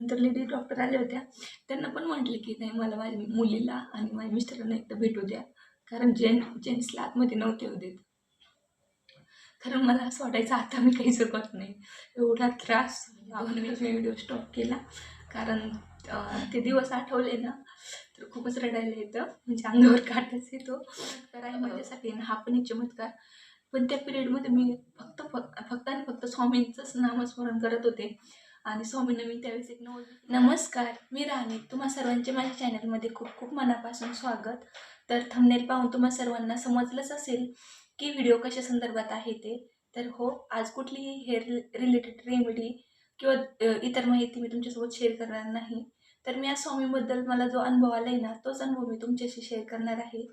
नंतर lady doctor आल्या होत्या. त्यांना पण म्हटले की नाही मला माझ्या मुलीला आणि माझ्या मिस्टरांना एकदा भेटू द्या. कारण जेंट जेंट्सला आतमध्ये नव्हते होऊ देत. कारण मला असं वाटायचं आता मी काही करत नाही. एवढा त्रास मी व्हिडिओ स्टॉप केला. कारण ते दिवस आठवले ना तर खूपच रडायला येतं. म्हणजे अंगावर काटाच येतो. तर आहे माझ्यासाठी ना हा पण एक चमत्कार. पण त्या पिरियडमध्ये मी फक्त फक्त फक्त आणि फक्त स्वामींचंच नामस्मरण करत होते. आणि स्वामींना मी त्यावेळेस एक नवल नमस्कार. मी राणी. तुम्हा सर्वांचे माझ्या चॅनलमध्ये खूप खूप मनापासून स्वागत. तर थंबनेल पाहून तुम्हा सर्वांना समजलंच असेल की व्हिडिओ कशा संदर्भात आहे ते. तर हो आज कुठलीही हेअर रिलेटेड रेमेडी किंवा इतर माहिती मी तुमच्यासोबत शेअर करणार नाही. तर मी आज स्वामीबद्दल मला जो अनुभव आला आहे ना तोच अनुभव मी तुमच्याशी शेअर करणार आहे.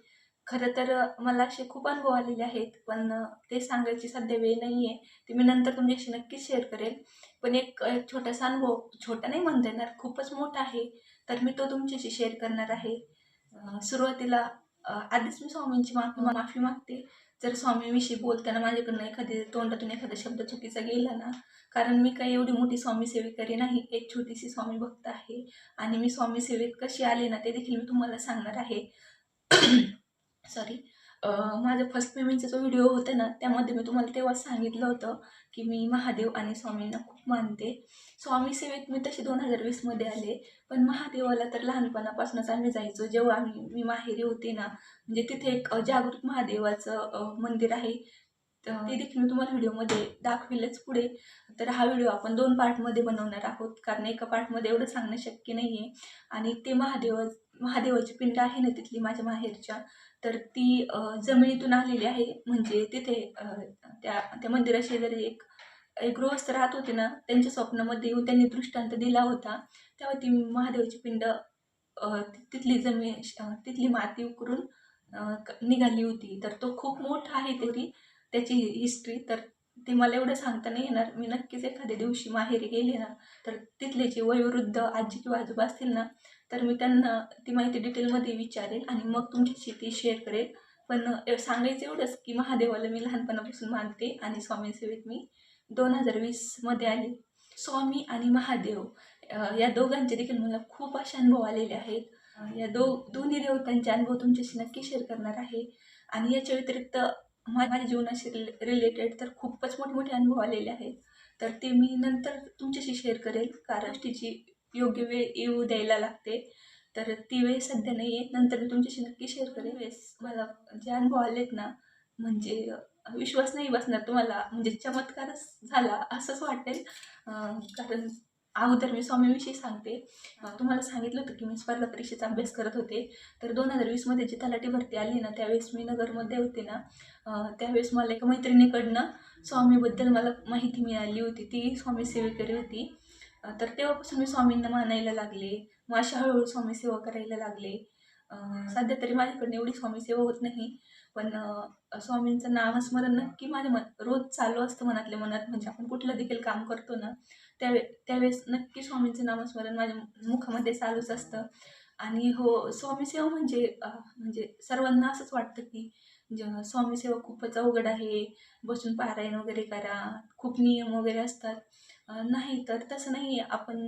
खरं तर मला असे खूप अनुभव आलेले आहेत पण ते सांगायची सध्या वेळ नाही आहे ते मी नंतर तुमच्याशी नक्कीच शेअर करेल. पण एक छोटासा अनुभव छोटा नाही म्हणता येणार खूपच मोठा आहे. तर मी तो तुमच्याशी शेअर करणार आहे. सुरुवातीला आधीच मी स्वामींची माफी माफी मागते. जर स्वामीविषयी बोलताना माझ्याकडनं एखादी तोंडातून एखादा शब्द चुकीचा गेला ना कारण मी काही एवढी मोठी स्वामी सेवेकरी नाही एक छोटीशी स्वामी भक्त आहे. आणि मी स्वामी सेवेत कशी आले ना ते देखील मी तुम्हाला सांगणार आहे. सॉरी माझं फर्स्ट पेमेंटचा जो व्हिडिओ होता ना त्यामध्ये मी तुम्हाला तेव्हा सांगितलं होतं की मी महादेव आणि स्वामींना खूप मानते. स्वामी सेवेत मी तसे दोन हजार वीसमध्ये आले पण महादेवाला तर लहानपणापासूनच आम्ही जायचो. जेव्हा आम्ही मी माहेरी होते ना म्हणजे तिथे एक जागृत महादेवाचं मंदिर आहे. तर ते देखील मी तुम्हाला व्हिडिओमध्ये दाखविलंच पुढे. तर हा व्हिडिओ आपण दोन पार्टमध्ये बनवणार आहोत कारण एका पार्टमध्ये एवढं सांगणं शक्य नाही आहे आणि ते महादेव महादेवाची पिंड आहे ना तिथली माझ्या माहेरच्या तर ती जमिनीतून आलेली आहे. म्हणजे तिथे त्या त्या मंदिराशेजारी एक एक गृहस्थ राहत होते ना त्यांच्या स्वप्नामध्ये येऊन त्यांनी दृष्टांत दिला होता. तेव्हा ती महादेवाची पिंड तिथली जमीन तिथली माती उकरून निघाली होती. तर तो खूप मोठा आहे तरी त्याची हिस्ट्री. तर ते मला एवढं सांगता नाही येणार. मी नक्कीच एखाद्या दिवशी माहेरी गेले ना तर तिथले जे वयोवृद्ध आजी किंवा आजोबा असतील ना तर मी त्यांना ती माहिती डिटेलमध्ये विचारेल आणि मग तुमच्याशी ती शेअर करेल पण सांगायचं एवढंच की महादेवाला मी लहानपणापासून मानते आणि स्वामी सेवेत मी दोन हजार वीसमध्ये आले. स्वामी आणि महादेव या दोघांचे देखील मला खूप असे अनुभव आलेले आहेत. या दो दोन्ही देवतांचे अनुभव तुमच्याशी नक्की शेअर करणार आहे. आणि याच्या व्यतिरिक्त माझ्या जीवनाशी रिलेटेड तर खूपच मोठमोठे अनुभव आलेले आहेत. तर ते मी नंतर तुमच्याशी शेअर करेल. कारण तिची योग्य वेळ येऊ द्यायला लागते. तर ती वेळ सध्या नाही आहे नंतर मी तुमच्याशी नक्की शेअर करेल. वेळेस मला जे अनुभव आलेत ना म्हणजे विश्वास नाही बसणार तुम्हाला. म्हणजे चमत्कारच झाला असंच वाटेल. कारण अगोदर मी स्वामीविषयी सांगते. तुम्हाला सांगितलं होतं की मी स्पर्धा परीक्षेचा अभ्यास करत होते. तर दोन हजार वीसमध्ये जी तलाठी भरती आली ना त्यावेळेस मी नगरमध्ये होते ना त्यावेळेस मला एका मैत्रिणीकडनं स्वामीबद्दल मला माहिती मिळाली होती. ती स्वामी सेवेकरी होती. तर तेव्हापासून मी स्वामींना मानायला लागले. मग अशा हळूहळू स्वामी सेवा करायला लागले. सध्या तरी माझ्याकडनं एवढी स्वामी सेवा होत नाही. पण स्वामींचं नामस्मरण नक्की माझ्या मन रोज चालू असतं मनातल्या मनात. म्हणजे आपण कुठलं देखील काम करतो ना त्यावे त्यावेळेस नक्की स्वामींचं नामस्मरण माझ्या मुखामध्ये चालूच असतं. आणि हो स्वामीसेवा म्हणजे म्हणजे सर्वांना असंच वाटतं की ज- स्वामीसेवा खूपच अवघड आहे. बसून पारायण वगैरे करा खूप नियम वगैरे असतात. नाही तर तसं नाही आहे आपण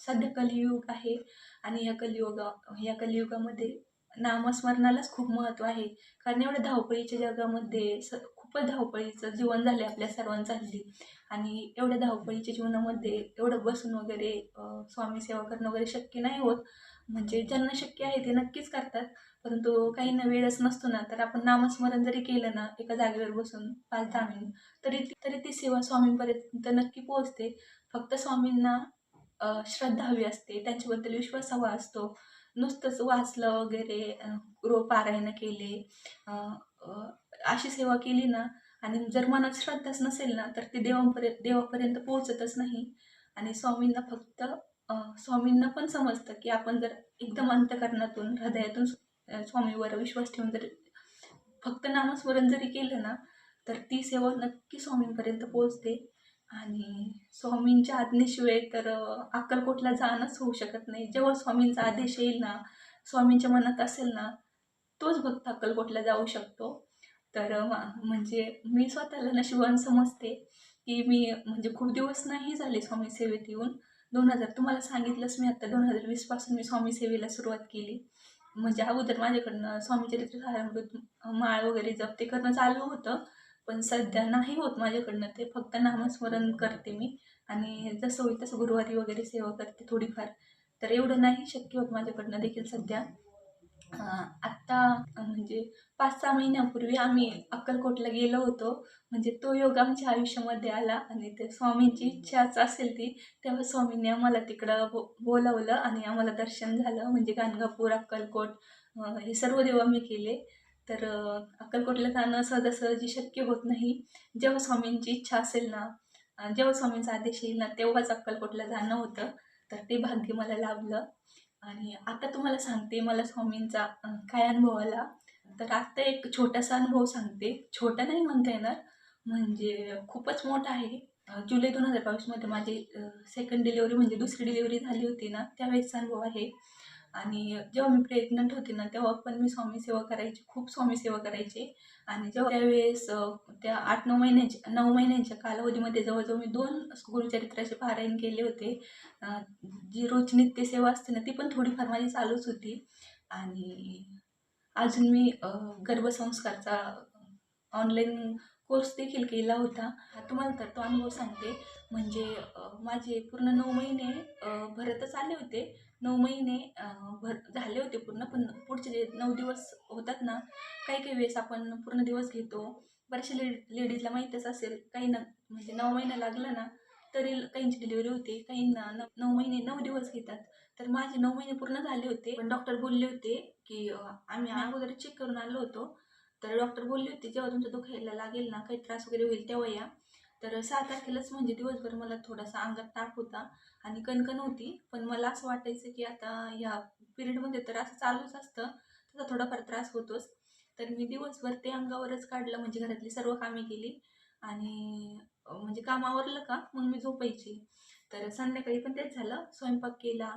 सध्या कलियुग आहे आणि या कलियुगा या कलियुगामध्ये नामस्मरणालाच खूप महत्त्व आहे. कारण एवढ्या धावपळीच्या जगामध्ये स खूपच धावपळीचं जीवन झालं आहे आपल्या सर्वांचं हल्ली. आणि एवढ्या धावपळीच्या जीवनामध्ये एवढं बसून वगैरे स्वामी सेवा करणं वगैरे शक्य नाही होत. म्हणजे ज्यांना शक्य आहे ते नक्कीच करतात. परंतु काहींना वेळच नसतो ना तर आपण नामस्मरण जरी केलं ना एका जागेवर बसून पाच दहा मिनिट तरी ती तरी ती सेवा स्वामींपर्यंत नक्की पोहोचते. फक्त स्वामींना श्रद्धा हवी असते त्यांच्याबद्दल विश्वास हवा असतो. नुसतंच वाचलं वगैरे रो पारायण केले अशी सेवा केली ना आणि जर मनात श्रद्धाच नसेल ना तर ती देवांपर्यंत देवापर्यंत पोहोचतच नाही. आणि स्वामींना फक्त स्वामींना पण समजतं की आपण जर एकदम अंतकरणातून हृदयातून स्वामीवर विश्वास ठेवून जर फक्त नामस्मरण जरी केलं ना तर ती सेवा नक्की स्वामींपर्यंत पोहोचते. आणि स्वामींच्या आज्ञेशिवाय तर अक्कलकोटला जाणंच होऊ शकत नाही. जेव्हा स्वामींचा आदेश येईल ना स्वामींच्या मनात असेल ना तोच भक्त अक्कलकोटला जाऊ शकतो. तर म्हणजे मी स्वतःला नशिबान समजते की मी म्हणजे खूप दिवस नाही झाले स्वामी सेवेत येऊन. दोन हजार तुम्हाला सांगितलंच मी आता दोन हजार वीसपासून मी स्वामी सेवेला सुरुवात केली. म्हणजे अगोदर माझ्याकडनं स्वामी चरित्र सारामृत माळ वगैरे जप ते करणं चालू होतं. पण सध्या नाही होत माझ्याकडनं ते फक्त नामस्मरण करते मी. आणि जसं होईल तसं गुरुवारी वगैरे सेवा करते थोडीफार. तर एवढं नाही शक्य होत माझ्याकडनं देखील सध्या. आत्ता म्हणजे पाच सहा महिन्यापूर्वी आम्ही अक्कलकोटला गेलो होतो. म्हणजे तो योग आमच्या आयुष्यामध्ये आला आणि ते स्वामींची इच्छाच असेल ती तेव्हा स्वामींनी आम्हाला तिकडं बो बोलावलं आणि आम्हाला दर्शन झालं. म्हणजे गाणगापूर अक्कलकोट हे सर्व देव आम्ही केले. तर अक्कलकोटला जाणं सहजासहजी शक्य होत नाही. जेव्हा स्वामींची इच्छा असेल ना जेव्हा स्वामींचा आदेश येईल ना तेव्हाच अक्कलकोटला जाणं होतं. तर ते भाग्य मला लाभलं. आणि आता तुम्हाला सांगते मला स्वामींचा काय अनुभव आला? तर आत्ता एक छोटासा अनुभव सांगते. छोटा नाही म्हणता येणार म्हणजे खूपच मोठा आहे. जुलै दोन हजार बावीसमध्ये माझी सेकंड डिलिव्हरी म्हणजे दुसरी डिलिव्हरी झाली होती ना त्यावेळेसचा अनुभव आहे. आणि जेव्हा मी प्रेग्नंट होते ना तेव्हा पण मी स्वामी सेवा करायची खूप स्वामी सेवा करायची. आणि जेव्हा त्यावेळेस त्या आठ नऊ महिन्याच्या नऊ महिन्यांच्या कालावधीमध्ये जवळजवळ मी दोन गुरुचरित्राचे पारायण केले होते. जी रोज नित्यसेवा असते ना ती पण थोडीफार माझी चालूच होती. आणि अजून मी गर्भसंस्कारचा ऑनलाईन कोर्स देखील केला होता. हा तुम्हाला तर तो अनुभव सांगते. म्हणजे माझे पूर्ण नऊ महिने भरतच आले होते. नऊ महिने भर झाले होते पूर्ण पण पुढचे जे नऊ दिवस होतात ना काही काही वेळेस आपण पूर्ण दिवस घेतो. बऱ्याचशा ले लेडीजला माहीतच असेल काही ना म्हणजे नऊ महिना लागलं ना तरी काहींची डिलिव्हरी होते काहींना न नऊ महिने नऊ दिवस घेतात. तर माझे नऊ महिने पूर्ण झाले होते पण डॉक्टर बोलले होते की आम्ही अगोदर चेक करून आलो होतो. तर डॉक्टर बोलले होते जेव्हा तुमचं दुखायला लागेल ना काही त्रास वगैरे होईल तेव्हा या. तर सहा तारखेलाच म्हणजे दिवसभर मला थोडासा अंगात ताप होता. आणि कणकण होती. पण मला असं वाटायचं की आता ह्या पिरियडमध्ये तर असं चालूच असतं. त्याचा थोडाफार त्रास होतोच. तर मी दिवसभर ते अंगावरच काढलं. म्हणजे घरातली सर्व कामे केली. आणि म्हणजे काम आवरलं का? मग मी झोपायची. तर संध्याकाळी पण तेच झालं. स्वयंपाक केला.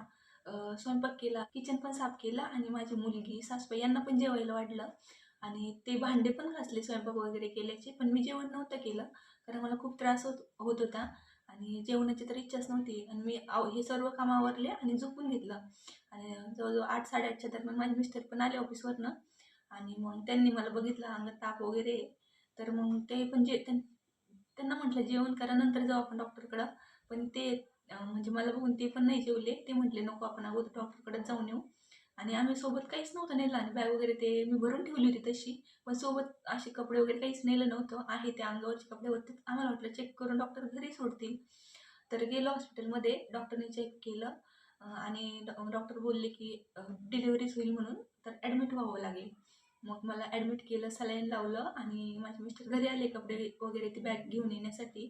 स्वयंपाक केला. किचन पण साफ केला. आणि माझी मुलगी सासूबाई यांना पण जेवायला वाढलं. आणि ते भांडे पण घासले स्वयंपाक वगैरे केल्याचे. पण मी जेवण नव्हतं केलं. कारण मला खूप त्रास होत होत होता. आणि जेवणाची तर इच्छाच नव्हती. आणि मी आव हे सर्व काम आवरले आणि झोपून घेतलं. आणि जवळजवळ आठ साडेआठच्या दरम्यान माझे मिस्टर पण आले ऑफिसवरनं. आणि मग त्यांनी मला बघितलं अंगात ताप वगैरे. तर मग ते पण जे त्यां- त्यांना म्हटलं जेवण करा नंतर जाऊ आपण डॉक्टरकडं. पण ते म्हणजे मला बघून ते पण नाही जेवले. ते म्हटले नको आपण अगोदर डॉक्टरकडे जाऊन येऊ. आणि आम्ही सोबत काहीच नव्हतं नेलं आणि बॅग वगैरे ते मी भरून ठेवली होती तशी. पण सोबत असे कपडे वगैरे काहीच नेलं नव्हतं. आहे त्या अंगावरचे कपड्यावरती आम्हाला वाटलं चेक करून डॉक्टर घरी सोडतील. तर गेलो हॉस्पिटलमध्ये डॉक्टरने चेक केलं. आणि डॉ डॉक्टर बोलले की डिलिव्हरीच होईल म्हणून. तर ॲडमिट व्हावं लागेल. मग मला ॲडमिट केलं सलाईन लावलं आणि माझे मिस्टर घरी आले कपडे वगैरे ती बॅग घेऊन येण्यासाठी.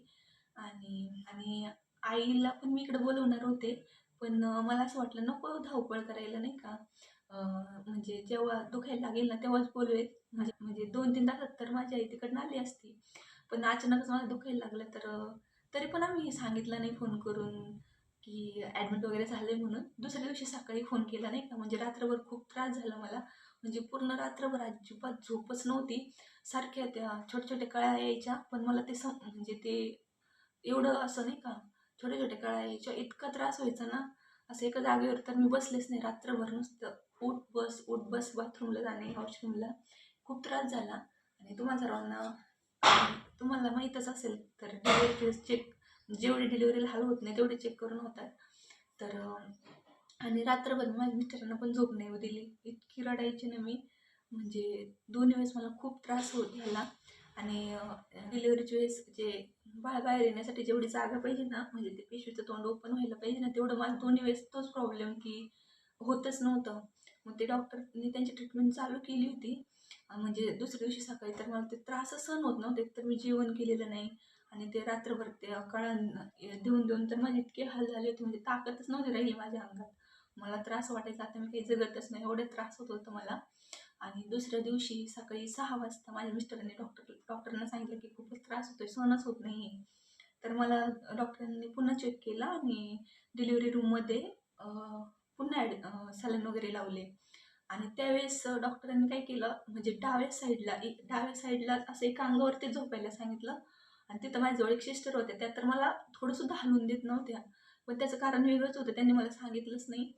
आणि आणि आईला पण मी इकडे बोलवणार होते. पण मला असं वाटलं नको धावपळ करायला नाही का? म्हणजे जेव्हा दुखायला लागेल ना तेव्हाच बोलवेल म्हणजे म्हणजे दोन तीन तासात तर माझी आई तिकडनं आली असती. पण अचानकच मला दुखायला लागलं तर तरी पण आम्ही सांगितलं नाही फोन करून की ॲडमिट वगैरे झालं आहे म्हणून. दुसऱ्या दिवशी सकाळी फोन केला नाही का? म्हणजे रात्रभर खूप त्रास झाला मला. म्हणजे पूर्ण रात्रभर अजिबात झोपच नव्हती. सारख्या त्या छोट्या छोट्या कळ्या यायच्या. पण मला ते सम म्हणजे ते एवढं असं नाही का? छोट्या छोट्या कळा यायच्या इतका त्रास व्हायचा ना असं एका जागेवर तर मी बसलेच नाही. रात्रभर नुसतं उठ बस उठ बस बाथरूमला जाणे वॉशरूमला खूप त्रास झाला. आणि तुम्हा सर्वांना तुम्हाला माहीतच असेल तर डिलिव्हरी चेक जेवढे डिलिव्हरीला हाल होत नाही तेवढे चेक करून होतात. तर आणि रात्रभर माझ्या मिस्टरांना पण झोप नाही दिली. इतकी रडायची ना मी. म्हणजे दोन्ही वेळेस मला खूप त्रास होत झाला. आणि डिलिव्हरीच्या वेळेस जे बाळ बाहेर येण्यासाठी जेवढी जागा पाहिजे ना म्हणजे ते पिशवीचं तोंड ओपन व्हायला पाहिजे ना तेवढं मला दोन्ही वेळेस तोच प्रॉब्लेम की होतच नव्हतं. मग ते डॉक्टरने त्यांची ट्रीटमेंट चालू केली होती. म्हणजे दुसऱ्या दिवशी सकाळी तर मला ते त्रास सहन होत नव्हते तर मी जेवण केलेलं नाही. आणि ते रात्रभर ते कळण देऊन देऊन तर माझे इतके हाल झाले होते म्हणजे ताकदच नव्हती राहिली माझ्या अंगात. मला त्रास वाटायचा आता मी काही जगतच नाही एवढे त्रास होत होतं मला. आणि दुसऱ्या दिवशी सकाळी सहा वाजता माझ्या मिस्टरांनी डॉक्टर डॉक्टरांना सांगितलं की खूपच त्रास होतोय सहनच होत नाही आहे तर मला डॉक्टरांनी पुन्हा चेक केला आणि डिलिव्हरी रूममध्ये पुन्हा ॲड सलन वगैरे लावले. आणि त्यावेळेस डॉक्टरांनी काय केलं म्हणजे डाव्या साईडला एक डाव्या साईडला असं एका अंगावरती झोपायला सांगितलं. आणि तिथं माझ्याजवळ एक सिस्टर होत्या त्या तर मला थोडंसुद्धा हलवून देत नव्हत्या. पण त्याचं कारण वेगळंच होतं त्यांनी मला सांगितलंच नाही.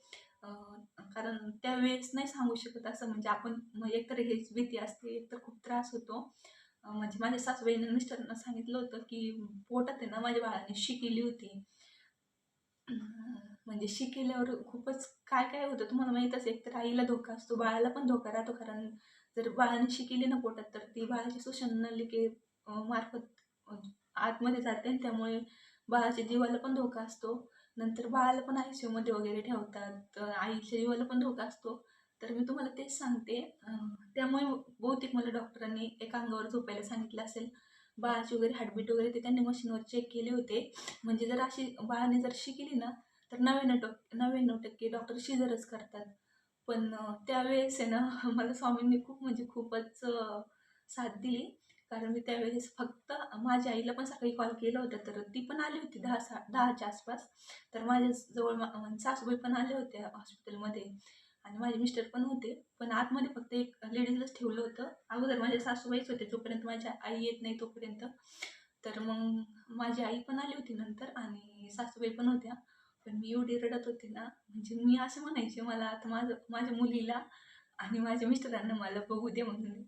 कारण त्यावेळेस नाही सांगू शकत असं. म्हणजे आपण मग एकतर हेच भीती असते एकतर खूप त्रास होतो. म्हणजे माझ्या सासूबाईने मिस्टरांना सांगितलं होतं की पोटात आहे ना माझ्या बाळाने शी केली होती म्हणजे शी केल्यावर खूपच काय काय होतं तुम्हाला माहीतच एक तर आईला धोका असतो बाळाला पण धोका राहतो. कारण जर बाळाने शी केली ना पोटात तर ती बाळाची शोषण नलिके मार्फत आतमध्ये जाते आणि त्यामुळे बाळाच्या जीवाला पण धोका असतो. नंतर बाळाला पण आय सी यूमध्ये वगैरे ठेवतात तर आईच्या जीवाला पण धोका असतो. तर मी तुम्हाला तेच सांगते. त्यामुळे बहुतेक मला डॉक्टरांनी एका अंगावर झोपायला सांगितलं असेल. बाळाची वगैरे हार्टबीट वगैरे ते त्यांनी मशीनवर चेक केले होते. म्हणजे जर अशी बाळाने जर शी केली ना तर नव्याण्णव टक्के नव्याण्णव टक्के डॉक्टर शिजरच करतात. पण त्यावेळेस आहे ना मला स्वामींनी खूप म्हणजे खूपच साथ दिली. कारण मी त्यावेळेस फक्त माझ्या आईला पण सकाळी कॉल केला होता तर ती पण आली होती दहा सा दहाच्या आसपास. तर माझ्या जवळ मा- सासूबाई पण आल्या होत्या हॉस्पिटलमध्ये आणि माझे मिस्टर पण होते. पण आतमध्ये फक्त एक लेडीजलाच ठेवलं होतं. अगोदर माझ्या सासूबाईच होते जोपर्यंत माझ्या आई येत नाही तोपर्यंत. तर मग माझी आई पण आली होती नंतर आणि सासूबाई पण होत्या. पण मी एवढी रडत होते ना म्हणजे मी असं म्हणायचे मला आता माझं माझ्या मुलीला आणि माझ्या मिस्टरांना मला बघू दे म्हणून.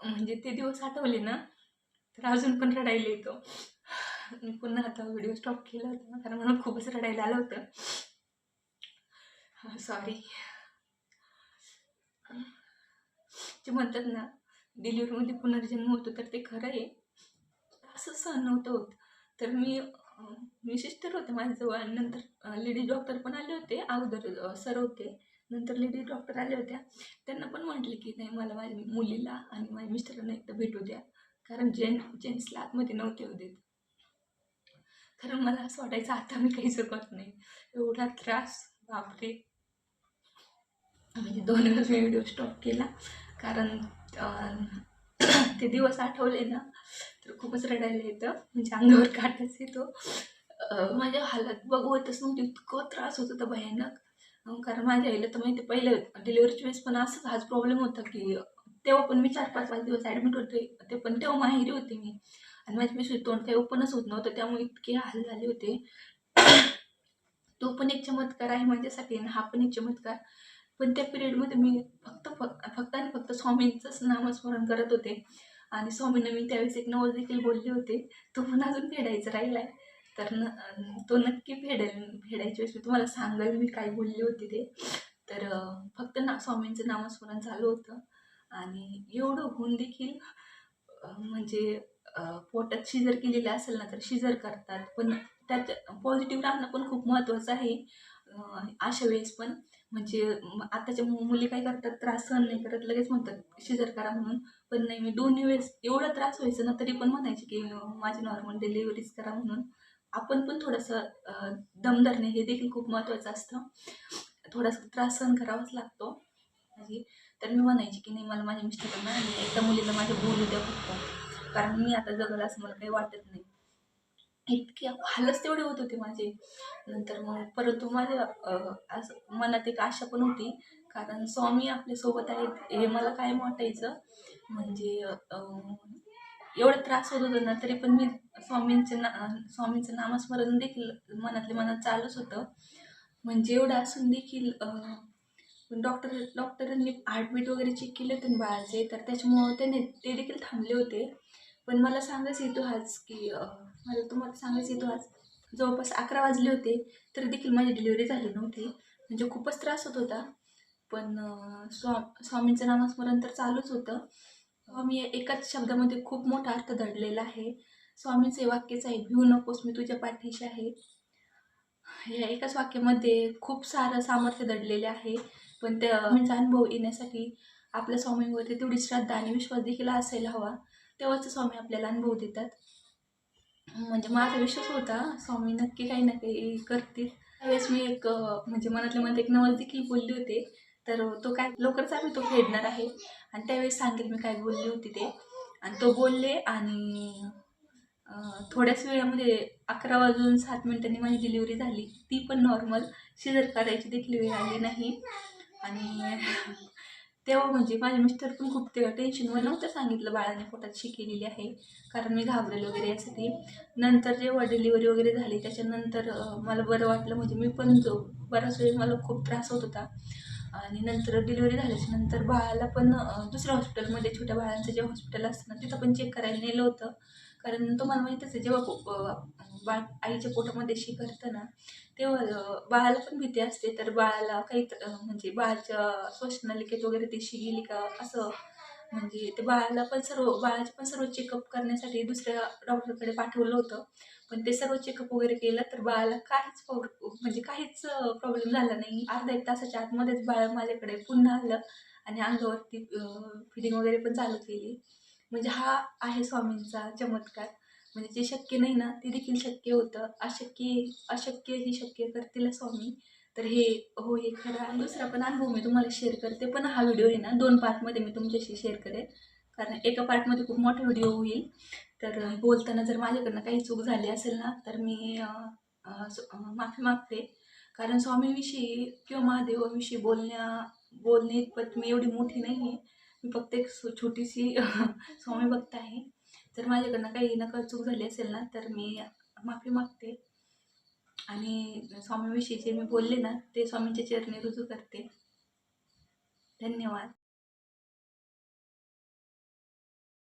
म्हणजे ते दिवस आठवले ना तर अजून पण रडायला येतो. मी पुन्हा आता व्हिडिओ स्टॉप केला होता कारण मला खूपच रडायला आलं होतं. सॉरी जे म्हणतात ना डिलिव्हरीमध्ये पुनर्जन्म होतो तर ते खरं आहे. असं सहन नव्हतं होत. तर मी मी सिस्टर होते माझ्याजवळ. आणि नंतर लेडीज डॉक्टर पण आले होते अगोदर सर होते. नंतर लेडीज डॉक्टर आल्या होत्या. त्यांना पण म्हटलं की नाही मला माझ्या मुलीला आणि माझ्या मिस्टरांना एकदा भेटू द्या. कारण जेंट जेंट्सला आतमध्ये नव्हते होते देत. कारण मला असं वाटायचं आता मी काही जगत नाही. एवढा त्रास बापरे. म्हणजे दोन वेळेस मी व्हिडिओ स्टॉप केला. कारण ते दिवस आठवले ना तर खूपच रडायला येतं. म्हणजे अंगावर काटच येतो. माझ्या हालत बघवतच नव्हती. इतकं त्रास होत होता भयानक. हो, कारण माझ्या आईला तर माहिती पहिले डिलिव्हरीच्या वेळेस पण असंच हाच प्रॉब्लेम होता की तेव्हा पण मी चार पाच पाच दिवस ॲडमिट होते ते पण तेव्हा माहेरी होते मी. आणि माझी पिशवी तोंड काही ओपनच होत नव्हतं त्यामुळे इतके हाल झाले होते. तो पण एक चमत्कार आहे माझ्यासाठी आणि हा पण एक चमत्कार. पण त्या पिरियडमध्ये मी फक्त फक्त फक्त आणि फक्त स्वामींचंच नामस्मरण करत होते. आणि स्वामींना मी त्यावेळेस एक नवस देखील बोलले होते. तो पण अजून फेडायचा राहिला आहे तर न तो नक्की फेडेल फेडायच्या वेळेस मी तुम्हाला सांगेल मी काय बोलले होते ते. तर फक्त ना स्वामींचं नामस्मरण झालं होतं. आणि एवढं होऊन देखील म्हणजे पोटात शिजर केलेलं असेल ना तर शिजर करतात. पण त्यात पॉझिटिव्ह राहणं पण खूप महत्त्वाचं आहे अशा वेळेस पण. म्हणजे आताच्या मु- मुली काय करतात त्रास सहन नाही करत लगेच म्हणतात शिजर करा म्हणून. पण नाही मी दोन्ही वेळेस एवढा त्रास व्हायचा ना तरी पण म्हणायचे की माझी नॉर्मल डिलिव्हरीज करा म्हणून. आपण पण थोडंसं दम धरणे हे देखील खूप महत्त्वाचं असतं. थोडासा त्रास सहन करावाच लागतो. म्हणजे तर मी म्हणायची की नाही मला माझ्या मिस्टरांना आणि एकदा मुलीला माझ्या बोलू द्या फक्त. कारण मी आता जगल असं मला काही वाटत नाही. इतके हालच तेवढे होत होते माझे. नंतर मग परंतु माझ्या असं मनात एक आशा पण होती. कारण स्वामी आपल्यासोबत आहेत हे मला कायम वाटायचं. म्हणजे एवढा त्रास होत होता ना तरी पण मी स्वामींचे ना स्वामींचं नामस्मरण देखील मनातल्या मनात चालूच होतं. म्हणजे एवढं असून देखील डॉक्टर डॉक्टरांनी हार्टबीट वगैरे चेक केले होते बाळाचे तर त्याच्यामुळं त्याने ते देखील थांबले होते. पण मला सांगायचं येतो आज की मला तुम्हाला सांगायचं येतो आज जवळपास अकरा वाजले होते तरी देखील माझी डिलिव्हरी झाली नव्हती. म्हणजे खूपच त्रास होत होता. पण स्वा स्वामींचं नामस्मरण तर चालूच होतं. स्वामी एकाच शब्दामध्ये खूप मोठा अर्थ दडलेला आहे. स्वामीचे वाक्यच आहे भिवू नकोस मी तुझ्या पाठीशी आहे. या एकाच वाक्यामध्ये खूप सारं सामर्थ्य दडलेले आहे. पण त्या अनुभव येण्यासाठी आपल्या स्वामींवरती तेवढी श्रद्धा आणि विश्वास देखील असायला हवा. तेव्हाच स्वामी आपल्याला अनुभव देतात. म्हणजे माझा विश्वास होता स्वामी नक्की काही ना काही करतील. त्यावेळेस मी एक म्हणजे मनातल्या मनात एक नवस देखील बोलली होते. तर तो काय लवकरच आम्ही तो फेडणार आहे. आणि त्यावेळेस सांगेल मी काय बोलली होती ते. आणि तो बोलले आणि थोड्याच वेळामध्ये अकरा वाजून सात मिनिटांनी माझी डिलिव्हरी झाली. ती पण नॉर्मल शिजर करायची देखील वेळ आली नाही. आणि तेव्हा म्हणजे माझे मिस्टर पण खूप तेव्हा टेन्शनवर नव्हतं सांगितलं बाळाने पोटात शिकेलेली आहे. कारण मी घाबरेल वगैरे यासाठी नंतर जेव्हा डिलिव्हरी वगैरे झाली त्याच्यानंतर मला बरं वाटलं. म्हणजे मी पण जो बराच वेळ मला खूप त्रास होत होता. आणि नंतर डिलिव्हरी झाल्याच्यानंतर बाळाला पण दुसऱ्या हॉस्पिटलमध्ये छोट्या बाळांचं जे हॉस्पिटल असतं ना तिथं पण चेक करायला नेलं होतं. कारण तुम्हाला माहितीच आहे जेव्हा बाळ आईच्या पोटामध्ये शी करतं ना तेव्हा बाळाला पण भीती असते. तर बाळाला काही म्हणजे बाळाच्या श्वसनलिकेत वगैरे ती शी गेली का? असं म्हणजे ते बाळाला पण सर्व बाळाचे पण सर्व चेकअप करण्यासाठी दुसऱ्या डॉक्टरकडे पाठवलं होतं. पण ते सर्व चेकअप वगैरे केलं तर बाळाला काहीच म्हणजे काहीच प्रॉब्लेम झाला नाही. अर्धा एक तासाच्या आतमध्येच बाळ माझ्याकडे पुन्हा आलं आणि अंगावरती फिडिंग वगैरे पण चालू केली. म्हणजे हा आहे स्वामींचा चमत्कार. म्हणजे जे शक्य नाही ना ते देखील शक्य होतं. अशक्य अशक्य ही शक्य करतील स्वामी. तर हे हो हे खरं आणि दुसरा पण अनुभव मी तुम्हाला शेअर करते. पण हा व्हिडिओ आहे ना दोन पार्टमध्ये मी तुमच्याशी शेअर करेन. कारण एका पार्टमध्ये खूप मोठा व्हिडिओ होईल. तर बोलताना जर माझ्याकडनं काही चूक झाली असेल ना तर मी माफी मागते. कारण स्वामीविषयी किंवा महादेवाविषयी बोलण्या बोलणे इतपत मी एवढी मोठी नाही आहे मी फक्त एक छोटीशी स्वामी भक्त आहे. जर माझ्याकडनं काही नकळ चूक झाली असेल ना तर मी माफी मागते. आणि स्वामीविषयी जे मी बोलले ना ते स्वामींच्या चरणी रुजू करते. धन्यवाद.